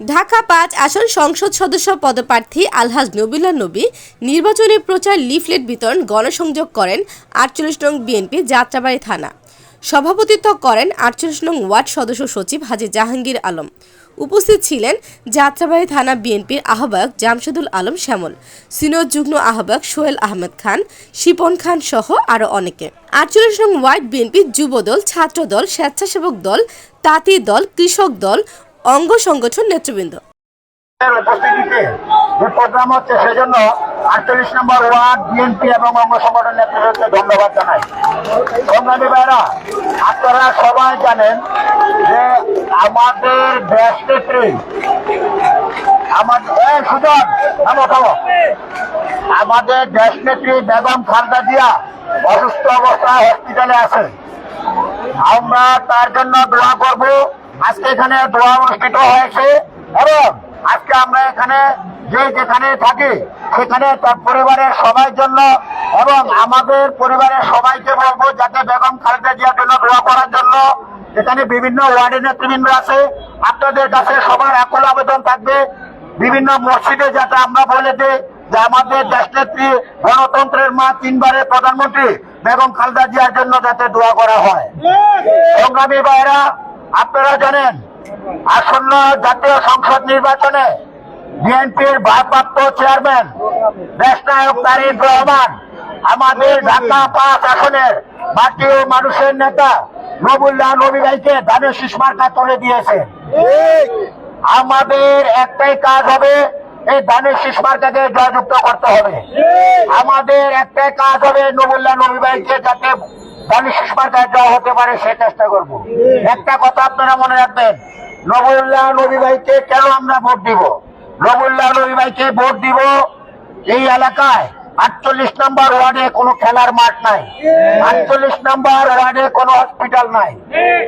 ঢাকা পাঁচ আসন সংসদ সদস্য পদপ্রার্থী আলহাজ নবিল্লা নবী নির্বাচনী প্রচার লিফলেট বিতরণ গণসংযোগ করেন আটচল্লিশ নং বিএনপি যাত্রাবাড়ি থানা। সভাপতিত্ব করেন আটচল্লিশ নং ওয়ার্ড সদস্য সচিব হাজী জাহাঙ্গীর আলম। উপস্থিত ছিলেন যাত্রাবাড়ি থানা বিএনপির আহ্বায়ক জামশেদুল আলম শ্যামল, সিনিয়র যুগ্ম আহ্বায়ক সোহেল আহমেদ খান, শিপন খান সহ আরও অনেকে। আটচল্লিশ নং ওয়ার্ড বিএনপির যুবদল, ছাত্রদল, স্বেচ্ছাসেবক দল, তাঁতি দল, কৃষক দল অঙ্গ সংগঠন নেতৃবৃন্দ। যে হচ্ছে আটচল্লিশ নম্বর এবং অঙ্গ নেতৃত্বকে ধন্যবাদ জানাই আপনারা সবাই জানেন যে আমাদের দেশ নেত্রী আমাদের সুজন আমাদের দেশ নেত্রী বেগম খালদা জিয়া অসুস্থ অবস্থায় হসপিটালে আছে আমরা তার জন্য দোয়া করব। আজকে এখানে দোয়া অনুষ্ঠিত হয়েছে এবং আজকে আমরা এখানে যে যেখানে থাকি সেখানে তার পরিবারের সবাই জন্য এবং আমাদের পরিবারের সবাইকে বলব যাতে বেগম খালেদা জিয়ার জন্য দোয়া করার জন্য। এখানে বিভিন্ন ওয়ার্ডের নেতৃবৃন্দ আছে। আপনাদের কাছে সবার একল আবেদন থাকবে। বিভিন্ন মসজিদে যাতে আমরা বলে দিই যে আমাদের দেশ নেত্রী গণতন্ত্রের মা তিনবারের প্রধানমন্ত্রী বেগম খালেদা জিয়ার জন্য যাতে দোয়া করা হয়। সংগ্রামী ভাইরা আপনারা জানেন, আসন্ন জাতীয় সংসদ নির্বাচনে বিএনপির ভারপ্রাপ্ত চেয়ারম্যান দেশনায়ক তারিক রহমান, আমাদের ঢাকা পাঁচ আসনের ও মানুষের নেতা নবুল্লাহ নবী ভাইকে ধানের শীষ তুলে দিয়েছে আমাদের একটাই কাজ হবে এই ধানের শীষ মার্কাকে জয়যুক্ত করতে হবে। আমাদের একটাই কাজ হবে নবুল্লাহ নবী ভাইকে যাতে ধানের শীষ মার্কায় জয় হতে পারে সে চেষ্টা করব। একটা কথা আপনারা মনে রাখবেন, নবুল্লাহ নবী ভাইকে কেন আমরা ভোট দিব? নবুল্লাহ নবী ভাইকে ভোট দিব এই এলাকায় আটচল্লিশ নম্বর ওয়ার্ডে কোনো খেলার মাঠ নাই, আটচল্লিশ নম্বর ওয়ার্ডে কোনো হসপিটাল নাই,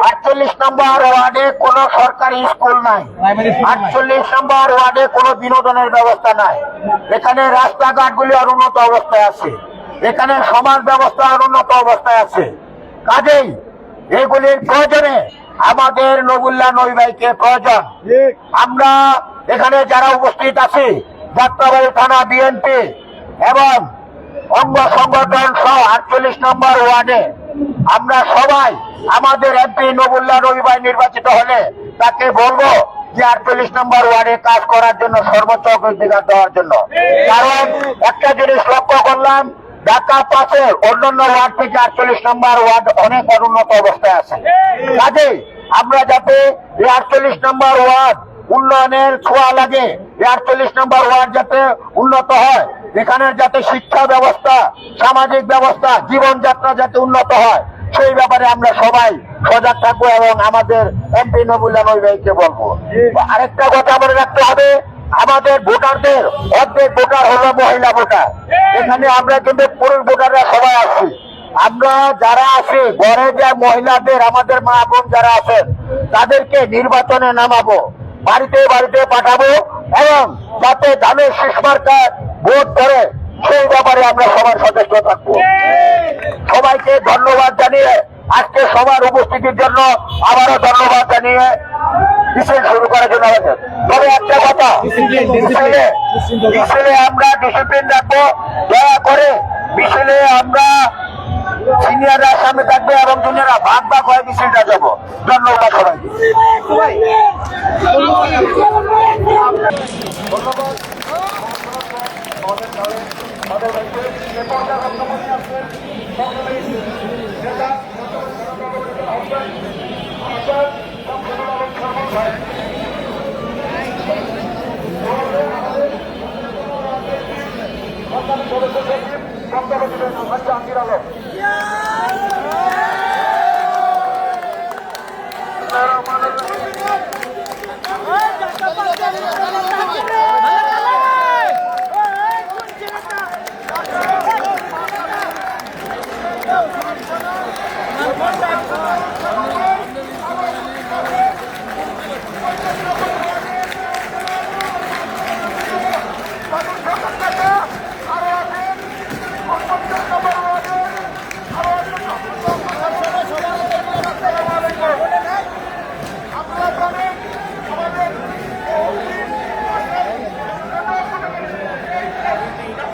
আটচল্লিশ নম্বর ওয়ার্ডে কোনো সরকারি স্কুল নাই, আটচল্লিশ নম্বর ওয়ার্ডে কোনো বিনোদনের ব্যবস্থা নাই। এখানে রাস্তাঘাটগুলি অনুন্নত অবস্থায় আছে। এখানে সমাজ ব্যবস্থা উন্নত অবস্থায় আছে। কাজেই এগুলির প্রয়োজনে আমাদের নবুল্লা নৈবাইকে প্রয়োজন। আমরা এখানে যারা উপস্থিত আছি যাত্রাবাড়ি থানা বিএনপি এবং অঙ্গ সংগঠন সহ আটচল্লিশ নম্বর ওয়ার্ডে আমরা সবাই আমাদের এমপি নবুল্লাহ নবী ভাই নির্বাচিত হলে তাকে বলব যে আটচল্লিশ নম্বর ওয়ার্ডে কাজ করার জন্য সর্বোচ্চ অগ্রাধিকার দেওয়ার জন্য। কারণ একটা জিনিস লক্ষ্য করলাম ঢাকা পাশের অন্যান্য ওয়ার্ড থেকে আটচল্লিশ নম্বর ওয়ার্ড অনেক অনুন্নত অবস্থায় আছে। কাজে আমরা যাতে আটচল্লিশ নম্বর ওয়ার্ড উন্নয়নের ছোঁয়া লাগে আটচল্লিশ নম্বর ওয়ার্ড যাতে উন্নত হয়, এখানের যাতে শিক্ষা ব্যবস্থা, সামাজিক ব্যবস্থা, জীবনযাত্রা যাতে উন্নত হয়, সেই ব্যাপারে আমরা সবাই সজাগ থাকব এবং আমাদের এমপি নবুল্লা নবী ভাইকে বলব। আরেকটা কথা মনে রাখতে হবে আমাদের ভোটারদের, অর্ধেক ভোটার হলো মহিলা ভোটার। এখানে আমরা কিন্তু পুরুষ ভোটাররা সবাই আছি। আমরা যারা আছি, ঘরে যে মহিলাদের, আমাদের মা বোন যারা আছেন, তাদেরকে নির্বাচনে নামাবো, বাড়িতে বাড়িতে পাঠাবো এবং যাতে ধানের শেষ মার্কায় ভোট করে সেই ব্যাপারে আমরা সবার সচেষ্ট থাকব। সবাইকে ধন্যবাদ জানিয়ে আজকে সবার উপস্থিতির জন্য আবারও ধন্যবাদ জানিয়ে মিছিল শুরু করার জন্য আমাদের তবে একটা কথা মিছিলে আমরা ডিসিপ্লিন রাখব। দয়া করে মিছিলে আমরা সিনিয়ররা সামনে থাকবে এবং জুনিয়ররা ভাগ ভাগ হয়ে মিছিলটা যাব। ধন্যবাদ সবাইকে জাহাঙ্গীর আলম